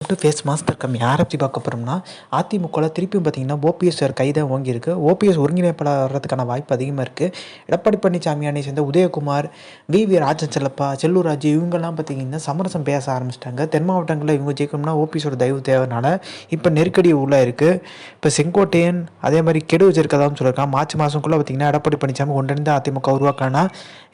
To face master come யாரை பற்றி பார்க்க போகிறோம்னா அதிமுகவில் திருப்பியும் பார்த்தீங்கன்னா ஓபிஎஸ் சார் கைதை ஓங்கியிருக்கு ஓபிஎஸ் ஒருங்கிணைப்பாளர் வர்றதுக்கான வாய்ப்பு அதிகமாக இருக்குது எடப்பாடி பழனிசாமி அணி சேர்ந்த உதயகுமார் வி வி ராஜன் செல்லப்பா செல்லூர் ராஜு இவங்கெல்லாம் பார்த்தீங்கன்னா சமரசம் பேச ஆரம்பிச்சிட்டாங்க. தென் மாவட்டங்களில் இவங்க ஜெயிக்கணும்னா ஓபிஎஸோட தயவு தேவைனால இப்போ நெருக்கடி உள்ளே இருக்குது இப்போ செங்கோட்டையன் அதே மாதிரி கெடு வச்சிருக்கதாகவும் சொல்லியிருக்காங்க. மார்ச் மாதம்குள்ளே பார்த்தீங்கன்னா எடப்பாடி பழனிசாமி ஒன்றிணைந்து அதிமுக உருவாக்கினா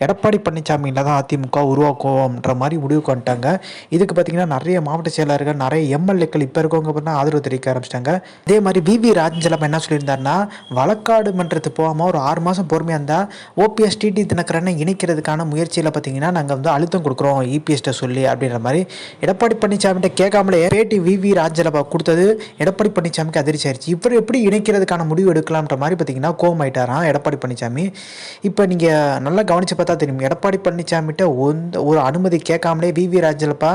எடப்பாடி பழனிசாமியில் தான் அதிமுக உருவாக்குவோம்ன்ற மாதிரி முடிவுக்கு வந்துட்டாங்க. இதுக்கு பார்த்தீங்கன்னா நிறைய மாவட்ட செயலாளர்கள் நிறைய எம்எல்ஏக்கள் இப்போ இருக்கவங்க பார்த்தா ஆதரவு தெரிவிக்க ஆரம்பிச்சிட்டாங்க. அதே மாதிரி வி ராஜஞ்சலம் என்ன சொல்லியிருந்தாருன்னா வழக்காடு மன்றத்துக்கு போகாமல் ஒரு ஆறு மாதம் பொறுமையாக இருந்தால் ஓபிஎஸ் டிடி தினகரனை இணைக்கிறதுக்கான முயற்சியில் பார்த்தீங்கன்னா நாங்கள் வந்து அழுத்தம் கொடுக்குறோம் இபிஎஸ்ட்டை சொல்லி அப்படின்ற மாதிரி. எடப்பாடி பழனிசாமிகிட்ட கேட்காமலே பேட்டி விவி ராஜலபா கொடுத்தது எடப்பாடி பழனிசாமிக்கு அதிர்ச்சி ஆயிடுச்சு இவர் எப்படி இணைக்கிறதுக்கான முடிவு எடுக்கலாம்ன்ற மாதிரி பார்த்தீங்கன்னா கோவம் ஆயிட்டாராம் எடப்பாடி பழனிசாமி. இப்போ நீங்கள் நல்லா கவனித்து பார்த்தா தெரியும் எடப்பாடி பழனிசாமிகிட்ட ஒன் ஒரு அனுமதி கேட்காமலே விவி ராஜலபா ராஜலப்பா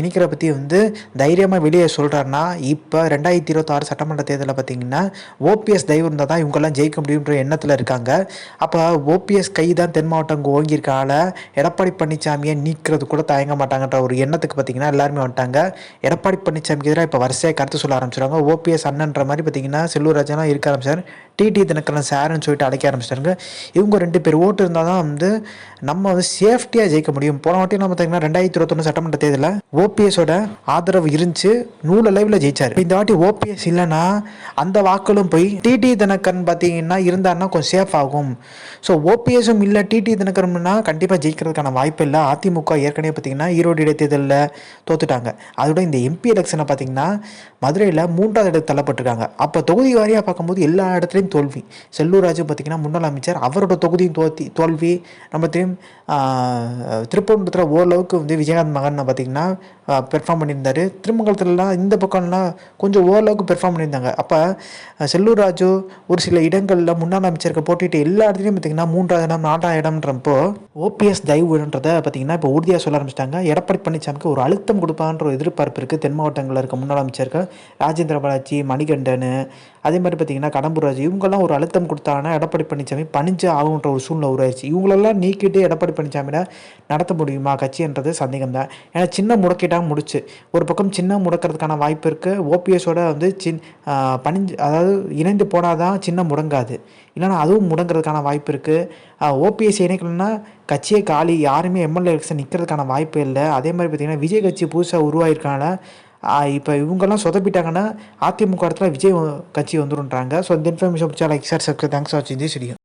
இணைக்கிற பற்றி வந்து தைரியமாக வெளியே சொல்கிறாருன்னா இப்போ ரெண்டாயிரத்தி இருபத்தாறு சட்டமன்ற தேர்தலில் பார்த்தீங்கன்னா ஓபிஎஸ் தயவு இருந்தால் தான் இவங்கெல்லாம் ஜெயிக்க முடியுன்ற எண்ணத்தில் இருக்காங்க. அப்போ ஓபிஎஸ் கை தான் தென் மாவட்டம் ஓங்கியிருக்கால எடப்பாடி பழனிசாமியை நீக்கிறது கூட தயங்க மாட்டாங்கன்ற ஒரு எண்ணத்துக்கு பார்த்தீங்கன்னா எல்லாருமே வந்துட்டாங்க. எடப்பாடி பழனிசாமிக்கு எதிராக இப்போ வரிசையாக கருத்து சொல்ல ஆரம்பிச்சிருவாங்க. ஓபிஎஸ் அண்ணன்ற மாதிரி பார்த்தீங்கன்னா செல்லூர் ராஜாலாம் இருக்க ஆரம்பிச்சார். டிடி தினக்கரன் சார்னு சொல்லிட்டு அழைக்க ஆரம்பிச்சிட்டாங்க இவங்க ரெண்டு பேர் ஓட்டு இருந்தால் தான் வந்து நம்ம வந்து சேஃப்டியாக ஜெயிக்க முடியும். போன வாட்டி நம்ம பார்த்தீங்கன்னா ரெண்டாயிரத்தி இருபத்தொன்று சட்டமன்ற தேர்தலில் ஓபிஎஸோட ஆதரவு இருந்துச்சு நூறு அளவில் ஜெயிச்சார். இந்த வாட்டி ஓபிஎஸ் இல்லைன்னா அந்த வாக்களும் போய் டிடி தினகரன் பார்த்தீங்கன்னா இருந்தாருன்னா கொஞ்சம் சேஃப் ஆகும். ஸோ ஓபிஎஸும் இல்லை டிடி தினகரன்னா கண்டிப்பாக ஜெயிக்கிறதுக்கான வாய்ப்பு இல்லை. அதிமுக ஏற்கனவே பார்த்தீங்கன்னா ஈரோடு இடைத்தேர்தலில் தோத்துட்டாங்க. அதோட இந்த எம்பி எலெக்ஷனை பார்த்தீங்கன்னா மதுரையில் மூன்றாவது இடத்துக்கு தள்ளப்பட்டிருக்காங்க. அப்போ தொகுதி வாரியாக பார்க்கும்போது எல்லா இடத்துலையும் தோல்வி. செல்லூர் ராஜு பார்த்தீங்கன்னா முன்னாள் அமைச்சர் அவரோட தொகுதியும் தோத்தி தோல்வி. நம்ம திரும்ப திருப்பூரத்தில் ஓரளவுக்கு வந்து விஜயகாந்த் மகன் பார்த்தீங்கன்னா பெர்ஃபார்ம் பண்ணியிருந்தார். திருமங்கலத்துலலாம் இந்த பக்கம்லாம் கொஞ்சம் ஓரளவுக்கு பெர்ஃபார்ம் பண்ணியிருந்தாங்க. அப்போ செல்லூர் ராஜு ஒரு சில இடங்களில் முன்னாள் அமைச்சருக்கு போட்டிட்டு எல்லா இடத்துலையும் பார்த்தீங்கன்னா மூன்றாவது இடம் நான்காவது இடம்ன்றப்போ ஓபிஎஸ் தயவுன்றதை பார்த்தீங்கன்னா இப்போ உறுதியாக சொல்ல ஆரம்பிச்சிட்டாங்க. எடப்பாடி பழனிசாமிக்கு ஒரு அழுத்தம் கொடுப்பான்ற ஒரு எதிர்பார்ப்பு இருக்குது தென் மாவட்டங்களில் இருக்க முன்னாள் அமைச்சருக்கு ராஜேந்திர பாலாஜி மணிகண்டன் அதே மாதிரி பார்த்தீங்கன்னா கடம்பூர் ராஜு இவங்கெல்லாம் ஒரு அழுத்தம் கொடுத்தாங்கன்னா எடப்பாடி பழனிசாமி பணிஞ்சு ஆகுன்ற ஒரு சூழ்நிலை உருவாயிருச்சு. இவங்களெல்லாம் நீக்கிட்டு எடப்பாடி பழனிசாமியை நடத்த முடியுமா? கட்சின்றது சந்தேகம் தான் ஏன்னா சின்ன முடக்கிட்டாங்க முடிச்சு. ஒரு பக்கம் சின்ன முடக்கிறதுக்கான வாய்ப்பு இருக்குது ஓபிஎஸோட வந்து சின் பணிஞ்சு அதாவது இணைந்து போனால் தான் சின்ன முடங்காது. இல்லைனா அதுவும் முடங்கிறதுக்கான வாய்ப்பு இருக்குது ஓபிஎஸ் இணைக்கணும்னா கட்சியே காலி யாருமே எம்எல்ஏ எலெக்ஷன் நிற்கிறதுக்கான வாய்ப்பு இல்லை. அதே மாதிரி பார்த்திங்கன்னா விஜய் கட்சி புதுசாக உருவாயிருக்கனால இப்போ இவங்கெல்லாம் சொதப்பிட்டாங்கன்னா அதிமுக இடத்துல விஜய் கட்சி வந்துருன்றாங்க. ஸோ இந்த இன்ஃபர்மேஷன் பிடிச்சா லைக் சார் சப்ஸ்கிரைப் தேங்க்ஸ் வாட்சிங் திஸ் வீடியோ